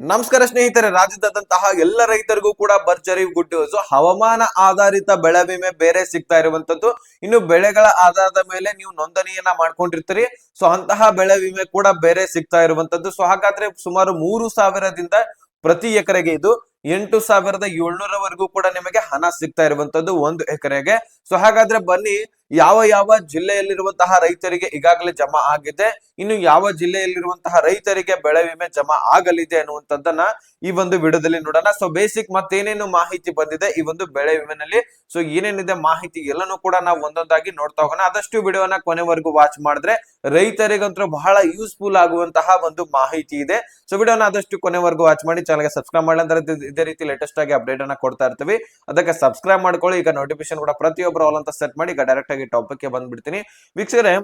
ನಮಸ್ಕಾರ ಸ್ನೇಹಿತರೆ ರಾಜ್ಯದಾದಂತಹ ಎಲ್ಲ ರೈತರಿಗೂ ಕೂಡ ಭರ್ಜರಿ ಗುಡ್ ನ್ಯೂಸ್. ಹವಾಮಾನ ಆಧಾರಿತ ಬೆಳೆ ವಿಮೆ ಬೇರೆ ಸಿಗ್ತಾ ಇರುವಂತದ್ದು. ಇನ್ನು ಬೆಳೆಗಳ ಆಧಾರದ ಮೇಲೆ ನೀವು ನೋಂದಣಿಯನ್ನ ಮಾಡ್ಕೊಂಡಿರ್ತೀರಿ. ಸೊ, ಅಂತಹ ಬೆಳೆ ವಿಮೆ ಕೂಡ ಬೇರೆ ಸಿಗ್ತಾ ಇರುವಂತದ್ದು. ಸೊ, ಹಾಗಾದ್ರೆ ಸುಮಾರು ಮೂರು ಸಾವಿರದಿಂದ ಪ್ರತಿ ಎಕರೆಗೆ ಇದು ಎಂಟು ಸಾವಿರದ ಏಳ್ನೂರವರೆಗೂ ಕೂಡ ನಿಮಗೆ ಹಣ ಸಿಗ್ತಾ ಇರುವಂತದ್ದು ಒಂದು ಎಕರೆಗೆ. ಸೊ ಹಾಗಾದ್ರೆ ಬನ್ನಿ, ಯಾವ ಯಾವ ಜಿಲ್ಲೆಯಲ್ಲಿರುವಂತಹ ರೈತರಿಗೆ ಈಗಾಗಲೇ ಜಮಾ ಆಗಿದೆ, ಇನ್ನು ಯಾವ ಜಿಲ್ಲೆಯಲ್ಲಿರುವಂತಹ ರೈತರಿಗೆ ಬೆಳೆ ವಿಮೆ ಜಮಾ ಆಗಲಿದೆ ಅನ್ನುವಂಥದ್ದನ್ನ ಈ ಒಂದು ವಿಡಿಯೋದಲ್ಲಿ ನೋಡೋಣ. ಸೊ ಬೇಸಿಕ್ ಮತ್ತೇನೇನು ಮಾಹಿತಿ ಬಂದಿದೆ ಈ ಒಂದು ಬೆಳೆ ವಿಮೆನಲ್ಲಿ? ಸೊ ಏನೇನಿದೆ ಮಾಹಿತಿ ಎಲ್ಲನೂ ಕೂಡ ನಾವು ಒಂದೊಂದಾಗಿ ನೋಡ್ತಾ ಹೋಗೋಣ. ಆದಷ್ಟು ವಿಡಿಯೋನ ಕೊನೆವರೆಗೂ ವಾಚ್ ಮಾಡಿದ್ರೆ ರೈತರಿಗಂತೂ ಬಹಳ ಯೂಸ್ಫುಲ್ ಆಗುವಂತಹ ಒಂದು ಮಾಹಿತಿ ಇದೆ. ಸೊ ವಿಡಿಯೋನ ಆದಷ್ಟು ಕೊನೆವರೆಗೂ ವಾಚ್ ಮಾಡಿ ಚಾನಲ್ಗೆ ಸಬ್ಸ್ಕ್ರೈಬ್ ಇದ್- ಇದೇ ರೀತಿ ಲೇಟೆಸ್ಟ್ ಆಗಿ ಅಪ್ಡೇಟ್ ಅನ್ನ ಕೊಡ್ತಾ ಇರ್ತೀವಿ. ಅದಕ್ಕೆ ಸಬ್ಸ್ಕ್ರೈಬ್ ಮಾಡ್ಕೊಳ್ಳಿ, ಈಗ ನೋಟಿಫಿಕೇಶನ್ ಕೂಡ ಪ್ರತಿಯೊಬ್ಬರು ಆಲ್ ಅಂತ ಸೆಟ್ ಮಾಡಿ ಈಗ ಡೈರೆಕ್ಟ್ ಆಗಿ ಟಾಪಿಕ್ಗೆ ಬಂದ್ಬಿಡ್ತೀನಿ. ವೀಕ್ಷಕರೇ,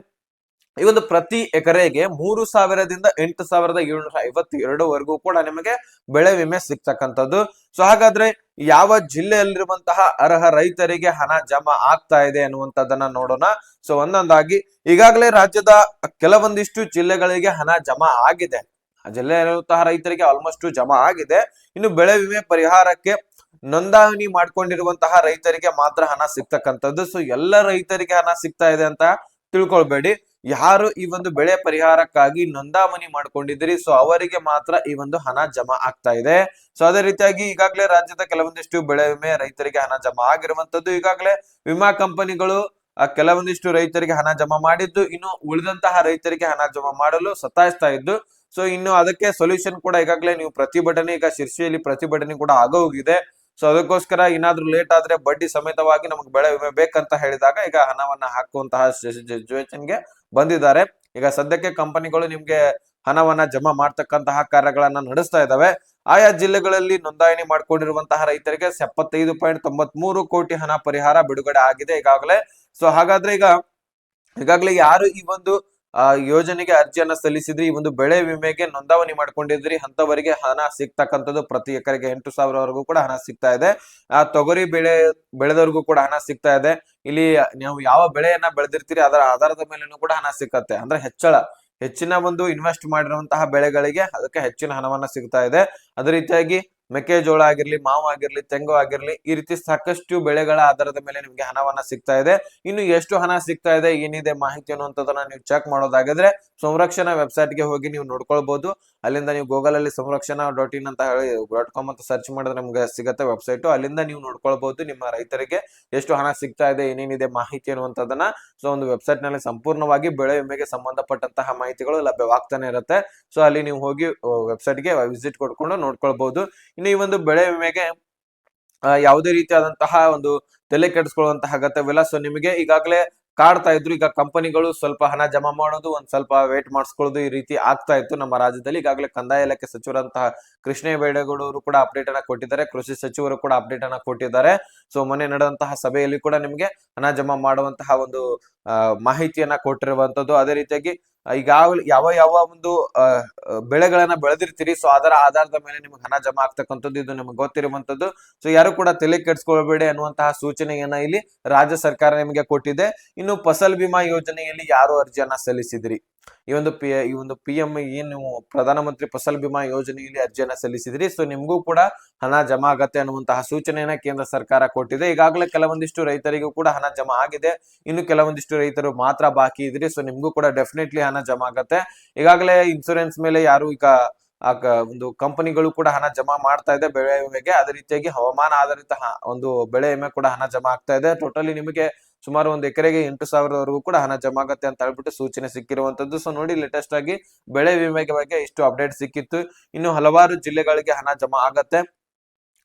ಈ ಒಂದು ಪ್ರತಿ ಎಕರೆಗೆ ಮೂರು ಸಾವಿರದಿಂದ ಎಂಟು ಸಾವಿರದ ಏಳ್ನೂರ ಐವತ್ತೆರಡುವರೆಗೂ ಕೂಡ ನಿಮಗೆ ಬೆಳೆ ವಿಮೆ ಸಿಗ್ತಕ್ಕಂಥದ್ದು. ಸೊ ಹಾಗಾದ್ರೆ ಯಾವ ಜಿಲ್ಲೆಯಲ್ಲಿರುವಂತಹ ಅರ್ಹ ರೈತರಿಗೆ ಹಣ ಜಮಾ ಆಗ್ತಾ ಇದೆ ಅನ್ನುವಂಥದ್ದನ್ನ ನೋಡೋಣ. ಸೊ ಒಂದೊಂದಾಗಿ ಈಗಾಗಲೇ ರಾಜ್ಯದ ಕೆಲವೊಂದಿಷ್ಟು ಜಿಲ್ಲೆಗಳಿಗೆ ಹಣ ಜಮಾ ಆಗಿದೆ. ಜಿಲ್ಲೆಯಲ್ಲಿರುವಂತಹ ರೈತರಿಗೆ ಆಲ್ಮೋಸ್ಟ್ ಜಮಾ ಆಗಿದೆ. ಇನ್ನು ಬೆಳೆ ವಿಮೆ ಪರಿಹಾರಕ್ಕೆ ನೋಂದಣಿ ಮಾಡ್ಕೊಂಡಿರುವಂತಹ ರೈತರಿಗೆ ಮಾತ್ರ ಹಣ ಸಿಗ್ತಕ್ಕಂಥದ್ದು. ಸೊ ಎಲ್ಲ ರೈತರಿಗೆ ಹಣ ಸಿಗ್ತಾ ಇದೆ ಅಂತ ತಿಳ್ಕೊಳ್ಬೇಡಿ. ಯಾರು ಈ ಒಂದು ಬೆಳೆ ಪರಿಹಾರಕ್ಕಾಗಿ ನೋಂದಾವಣಿ ಮಾಡ್ಕೊಂಡಿದ್ದೀರಿ ಸೊ ಅವರಿಗೆ ಮಾತ್ರ ಈ ಒಂದು ಹಣ ಜಮಾ ಆಗ್ತಾ ಇದೆ. ಸೊ ಅದೇ ರೀತಿಯಾಗಿ ಈಗಾಗಲೇ ರಾಜ್ಯದ ಕೆಲವೊಂದಿಷ್ಟು ಬೆಳೆ ವಿಮೆ ರೈತರಿಗೆ ಹಣ ಜಮಾ ಆಗಿರುವಂತದ್ದು ಈಗಾಗಲೇ ವಿಮಾ ಕಂಪನಿಗಳು ಕೆಲವೊಂದಿಷ್ಟು ರೈತರಿಗೆ ಹಣ ಜಮಾ ಮಾಡಿದ್ದು. ಇನ್ನು ಉಳಿದಂತಹ ರೈತರಿಗೆ ಹಣ ಜಮಾ ಮಾಡಲು ಸತಾಯಿಸ್ತಾ ಇದ್ದು ಸೊ ಇನ್ನು ಅದಕ್ಕೆ ಸೊಲ್ಯೂಷನ್ ಕೂಡ ಈಗಾಗಲೇ ನೀವು ಪ್ರತಿಭಟನೆ ಈಗ ಶಿರ್ಸಿಯಲ್ಲಿ ಪ್ರತಿಭಟನೆ ಕೂಡ ಆಗೋಗಿದೆ ಸೊ ಅದಕ್ಕೋಸ್ಕರ ಏನಾದ್ರೂ ಲೇಟ್ ಆದ್ರೆ ಬಡ್ಡಿ ಸಮೇತವಾಗಿ ನಮಗೆ ಬೆಳೆ ವಿಮೆ ಬೇಕಂತ ಹೇಳಿದಾಗ ಈಗ ಹಣವನ್ನ ಹಾಕುವಂತಹ ಸಿಚುವೇಶನ್ಗೆ ಬಂದಿದ್ದಾರೆ. ಈಗ ಸದ್ಯಕ್ಕೆ ಕಂಪನಿಗಳು ನಿಮ್ಗೆ ಹಣವನ್ನ ಜಮಾ ಮಾಡ್ತಕ್ಕಂತಹ ಕಾರ್ಯಗಳನ್ನ ನಡೆಸ್ತಾ ಇದ್ದಾವೆ. ಆಯಾ ಜಿಲ್ಲೆಗಳಲ್ಲಿ ನೋಂದಣಿ ಮಾಡ್ಕೊಂಡಿರುವಂತಹ ರೈತರಿಗೆ ಎಪ್ಪತ್ತೈದು ಪಾಯಿಂಟ್ ತೊಂಬತ್ ಮೂರು ಕೋಟಿ ಹಣ ಪರಿಹಾರ ಬಿಡುಗಡೆ ಆಗಿದೆ ಈಗಾಗಲೇ. ಸೊ ಹಾಗಾದ್ರೆ ಈಗ ಈಗಾಗಲೇ ಯಾರು ಈ ಒಂದು ಆ, ಯೋಜನೆಗೆ ಅರ್ಜಿಯನ್ನ ಸಲ್ಲಿಸಿದ್ರಿ, ಈ ಒಂದು ಬೆಳೆ ವಿಮೆಗೆ ನೋಂದಾವಣಿ ಮಾಡ್ಕೊಂಡಿದ್ರಿ ಅಂತವರಿಗೆ ಹಣ ಸಿಗ್ತಕ್ಕಂಥದ್ದು ಪ್ರತಿ ಎಕರೆಗೆ ಎಂಟು ಸಾವಿರವರೆಗೂ ಕೂಡ ಹಣ ಸಿಗ್ತಾ ಇದೆ. ಆ, ತೊಗರಿ ಬೆಳೆ, ಬೆಳೆದವರಿಗೂ ಕೂಡ ಹಣ ಸಿಗ್ತಾ ಇದೆ. ಇಲ್ಲಿ ನೀವು ಯಾವ ಬೆಳೆಯನ್ನ ಬೆಳೆದಿರ್ತೀರಿ, ಅದರ ಆಧಾರದ ಮೇಲೂ ಕೂಡ ಹಣ ಸಿಕ್ಕತ್ತೆ. ಅಂದ್ರೆ ಹೆಚ್ಚಳ, ಹೆಚ್ಚಿನ ಒಂದು ಇನ್ವೆಸ್ಟ್ ಮಾಡಿರುವಂತಹ ಬೆಳೆಗಳಿಗೆ ಅದಕ್ಕೆ ಹೆಚ್ಚಿನ ಹಣವನ್ನ ಸಿಗ್ತಾ ಇದೆ. ಅದೇ ರೀತಿಯಾಗಿ ಮೆಕ್ಕೆಜೋಳ ಆಗಿರ್ಲಿ, ಮಾವು ಆಗಿರ್ಲಿ, ತೆಂಗು ಆಗಿರ್ಲಿ, ಈ ರೀತಿ ಸಾಕಷ್ಟು ಬೆಳೆಗಳ ಆಧಾರದ ಮೇಲೆ ನಿಮ್ಗೆ ಹಣವನ್ನ ಸಿಗ್ತಾ ಇದೆ. ಇನ್ನು ಎಷ್ಟು ಹಣ ಸಿಗ್ತಾ ಇದೆ, ಏನಿದೆ ಮಾಹಿತಿ ಅನ್ನುವಂಥದ್ದನ್ನ ನೀವು ಚೆಕ್ ಮಾಡೋದಾಗಿದ್ರೆ ಸಂರಕ್ಷಣಾ ವೆಬ್ಸೈಟ್ಗೆ ಹೋಗಿ ನೀವು ನೋಡ್ಕೊಳ್ಬಹುದು ಅಲ್ಲಿಂದ ನೀವು ಗೂಗಲ್ ಅಲ್ಲಿ ಸಂರಕ್ಷಣಾ ಡಾಟ್ ಇನ್ ಅಂತ ಹೇಳಿ, ಡಾಟ್ ಕಾಮ್ ಅಂತ ಸರ್ಚ್ ಮಾಡಿದ್ರೆ ನಿಮ್ಗೆ ಸಿಗತ್ತೆ ವೆಬ್ಸೈಟ್ ಅಲ್ಲಿಂದ ನೀವು ನೋಡ್ಕೊಳ್ಬಹುದು ನಿಮ್ಮ ರೈತರಿಗೆ ಎಷ್ಟು ಹಣ ಸಿಗ್ತಾ ಇದೆ, ಏನೇನಿದೆ ಮಾಹಿತಿ ಅನ್ನುವಂಥದ್ದನ್ನ. ಸೊ ಒಂದು ವೆಬ್ಸೈಟ್ನಲ್ಲಿ ಸಂಪೂರ್ಣವಾಗಿ ಬೆಳೆ ವಿಮೆಗೆ ಸಂಬಂಧಪಟ್ಟಂತಹ ಮಾಹಿತಿಗಳು ಲಭ್ಯವಾಗ್ತಾನೆ ಇರುತ್ತೆ. ಸೊ ಅಲ್ಲಿ ನೀವು ಹೋಗಿ ವೆಬ್ಸೈಟ್ಗೆ ವಿಸಿಟ್ ಕೊಡ್ಕೊಂಡು ನೋಡ್ಕೊಳ್ಬಹುದು ಒಂದು ಬೆಳೆ ವಿಮೆಗೆ ಯಾವುದೇ ರೀತಿಯಾದಂತಹ ಒಂದು ತಲೆ ಕೆಡಿಸ್ಕೊಳ್ಳುವಂತಹ ಅಗತ್ಯವಿಲ್ಲ. ಸೊ ನಿಮಗೆ ಈಗಾಗಲೇ ಕಾಡ್ತಾ ಇದ್ರು. ಈಗ ಕಂಪನಿಗಳು ಸ್ವಲ್ಪ ಹಣ ಜಮಾ ಮಾಡೋದು, ಒಂದ್ ಸ್ವಲ್ಪ ವೇಟ್ ಮಾಡಿಸ್ಕೊಳ್ಳೋದು ಈ ರೀತಿ ಆಗ್ತಾ ಇತ್ತು ನಮ್ಮ ರಾಜ್ಯದಲ್ಲಿ. ಈಗಾಗಲೇ ಕಂದಾಯ ಇಲಾಖೆ ಸಚಿವರಂತಹ ಕೃಷ್ಣ ಬೇಡೇಗೌಡರು ಕೂಡ ಅಪ್ಡೇಟ್ ಅನ್ನ ಕೊಟ್ಟಿದ್ದಾರೆ. ಕೃಷಿ ಸಚಿವರು ಕೂಡ ಅಪ್ಡೇಟ್ ಅನ್ನ ಕೊಟ್ಟಿದ್ದಾರೆ. ಸೊ ಮೊನ್ನೆ ನಡೆದಂತಹ ಸಭೆಯಲ್ಲಿ ಕೂಡ ನಿಮಗೆ ಹಣ ಜಮಾ ಮಾಡುವಂತಹ ಒಂದು ಮಾಹಿತಿಯನ್ನ ಕೊಟ್ಟಿರುವಂತದ್ದು. ಅದೇ ರೀತಿಯಾಗಿ ಈಗಾಗಲೇ ಯಾವ ಯಾವ ಒಂದು ಬೆಳೆಗಳನ್ನ ಬೆಳೆದಿರ್ತೀರಿ, ಸೊ ಅದರ ಆಧಾರದ ಮೇಲೆ ನಿಮ್ಗೆ ಹಣ ಜಮಾ ಆಗ್ತಕ್ಕಂಥದ್ದು, ಇದು ನಿಮ್ಗೆ ಗೊತ್ತಿರುವಂತದ್ದು ಸೊ ಯಾರು ಕೂಡ ತಲೆ ಕೆಡ್ಸ್ಕೊಳ್ಬೇಡಿ ಅನ್ನುವಂತಹ ಸೂಚನೆಯನ್ನ ಇಲ್ಲಿ ರಾಜ್ಯ ಸರ್ಕಾರ ನಿಮಗೆ ಕೊಟ್ಟಿದೆ. ಇನ್ನು ಫಸಲ್ ಬಿಮಾ ಯೋಜನೆಯಲ್ಲಿ ಯಾರು ಅರ್ಜಿಯನ್ನ ಸಲ್ಲಿಸಿದ್ರಿ? ಈ ಒಂದು ಪಿ ಈ ಒಂದು ಪಿ ಎಂ ಏನ್ ಪ್ರಧಾನಮಂತ್ರಿ ಫಸಲ್ ಬಿಮಾ ಯೋಜನೆಯಲ್ಲಿ ಅರ್ಜಿಯನ್ನ ಸಲ್ಲಿಸಿದ್ರಿ. ಸೊ ನಿಮ್ಗೂ ಕೂಡ ಹಣ ಜಮಾ ಆಗತ್ತೆ ಅನ್ನುವಂತಹ ಸೂಚನೆಯನ್ನ ಕೇಂದ್ರ ಸರ್ಕಾರ ಕೊಟ್ಟಿದೆ. ಈಗಾಗಲೇ ಕೆಲವೊಂದಿಷ್ಟು ರೈತರಿಗೂ ಕೂಡ ಹಣ ಜಮಾ ಆಗಿದೆ. ಇನ್ನು ಕೆಲವೊಂದಿಷ್ಟು ರೈತರು ಮಾತ್ರ ಬಾಕಿ ಇದ್ರಿ. ಸೊ ನಿಮ್ಗೂ ಕೂಡ ಡೆಫಿನೆಟ್ಲಿ ಹಣ ಜಮಾ ಆಗತ್ತೆ. ಈಗಾಗಲೇ ಇನ್ಸೂರೆನ್ಸ್ ಮೇಲೆ ಯಾರು ಈಗ ಒಂದು ಕಂಪನಿಗಳು ಕೂಡ ಹಣ ಜಮಾ ಮಾಡ್ತಾ ಇದೆ ಬೆಳೆ ವಿಮೆಗೆ. ಅದೇ ರೀತಿಯಾಗಿ ಹವಾಮಾನ ಆಧಾರಿತ ಒಂದು ಬೆಳೆ ವಿಮೆ ಕೂಡ ಹಣ ಜಮಾ ಆಗ್ತಾ ಇದೆ. ಟೋಟಲಿ ನಿಮಗೆ ಸುಮಾರು ಒಂದು ಎಕರೆಗೆ ಎಂಟು ಸಾವಿರದವರೆಗೂ ಕೂಡ ಹಣ ಜಮಾ ಆಗತ್ತೆ ಅಂತ ಹೇಳ್ಬಿಟ್ಟು ಸೂಚನೆ ಸಿಕ್ಕಿರುವಂತದ್ದು. ಸೊ ನೋಡಿ ಲೇಟೆಸ್ಟ್ ಆಗಿ ಬೆಳೆ ವಿಮೆಗೆ ಬಗ್ಗೆ ಇಷ್ಟು ಅಪ್ಡೇಟ್ ಸಿಕ್ಕಿತ್ತು. ಇನ್ನು ಹಲವಾರು ಜಿಲ್ಲೆಗಳಿಗೆ ಹಣ ಜಮಾ ಆಗತ್ತೆ.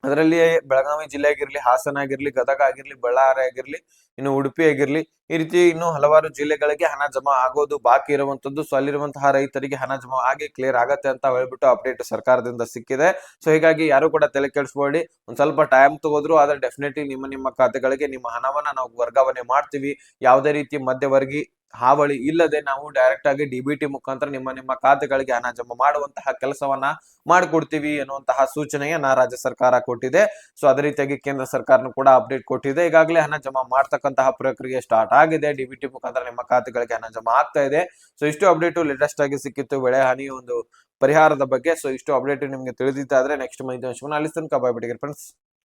ಅದರಲ್ಲಿ ಬೆಳಗಾವಿ ಜಿಲ್ಲೆ ಆಗಿರ್ಲಿ ಹಾಸನ ಆಗಿರ್ಲಿ, ಗದಗ ಆಗಿರ್ಲಿ, ಬಳ್ಳಾರಿ ಆಗಿರ್ಲಿ, ಇನ್ನು ಉಡುಪಿ ಆಗಿರ್ಲಿ, ಈ ರೀತಿ ಇನ್ನು ಹಲವಾರು ಜಿಲ್ಲೆಗಳಿಗೆ ಹಣ ಜಮಾ ಆಗೋದು ಬಾಕಿ ಇರುವಂತದ್ದು ಸೊ ಅಲ್ಲಿರುವಂತಹ ರೈತರಿಗೆ ಹಣ ಜಮಾ ಆಗಿ ಕ್ಲಿಯರ್ ಆಗತ್ತೆ ಅಂತ ಹೇಳ್ಬಿಟ್ಟು ಅಪ್ಡೇಟ್ ಸರ್ಕಾರದಿಂದ ಸಿಕ್ಕಿದೆ. ಸೊ ಹೀಗಾಗಿ ಯಾರು ಕೂಡ ತಲೆ ಕೆಡಿಸ್ಬೇಡಿ. ಒಂದ್ ಸ್ವಲ್ಪ ಟೈಮ್ ತಗೋದ್ರು ಆದ್ರೆ ಡೆಫಿನೆಟ್ಲಿ ನಿಮ್ಮ ನಿಮ್ಮ ಖಾತೆಗಳಿಗೆ ನಿಮ್ಮ ಹಣವನ್ನ ನಾವು ವರ್ಗಾವಣೆ ಮಾಡ್ತೀವಿ. ಯಾವುದೇ ರೀತಿ ಮಧ್ಯವರ್ಗಿ ಹಾವಳಿ ಇಲ್ಲದೆ ನಾವು ಡೈರೆಕ್ಟ್ ಆಗಿ ಡಿ ಬಿ ಮುಖಾಂತರ ನಿಮ್ಮ ನಿಮ್ಮ ಖಾತೆಗಳಿಗೆ ಹಣ ಜಮಾ ಮಾಡುವಂತಹ ಕೆಲಸವನ್ನ ಮಾಡಿಕೊಡ್ತೀವಿ ಎನ್ನುವಂತಹ ಸೂಚನೆಯನ್ನ ರಾಜ್ಯ ಸರ್ಕಾರ ಕೊಟ್ಟಿದೆ. ಸೊ ಅದೇ ರೀತಿಯಾಗಿ ಕೇಂದ್ರ ಸರ್ಕಾರನು ಕೂಡ ಅಪ್ಡೇಟ್ ಕೊಟ್ಟಿದೆ. ಈಗಾಗಲೇ ಹಣ ಜಮಾ ಮಾಡ್ತಕ್ಕಂತಹ ಪ್ರಕ್ರಿಯೆ ಸ್ಟಾರ್ಟ್ ಆಗಿದೆ. ಡಿ ಬಿ ಮುಖಾಂತರ ನಿಮ್ಮ ಖಾತೆಗಳಿಗೆ ಹಣ ಜಮಾ ಆಗ್ತಾ ಇದೆ. ಸೊ ಇಷ್ಟು ಅಪ್ಡೇಟ್ ಲೇಟೆಸ್ಟ್ ಆಗಿ ಸಿಕ್ಕಿತ್ತು. ಬೆಳೆ ಹಾನಿ ಒಂದು ಪರಿಹಾರದ ಬಗ್ಗೆ. ಸೊ ಇಷ್ಟು ಅಪ್ಡೇಟ್ ನಿಮಗೆ ತಿಳಿದಿದ್ದಾದ್ರೆ ನೆಕ್ಸ್ಟ್ ಮೈದು ಅಲ್ಲಿ ತನಕ ಬಾಯ್ ಬಿಟ್ಟಿಗೆ ಫ್ರೆಂಡ್ಸ್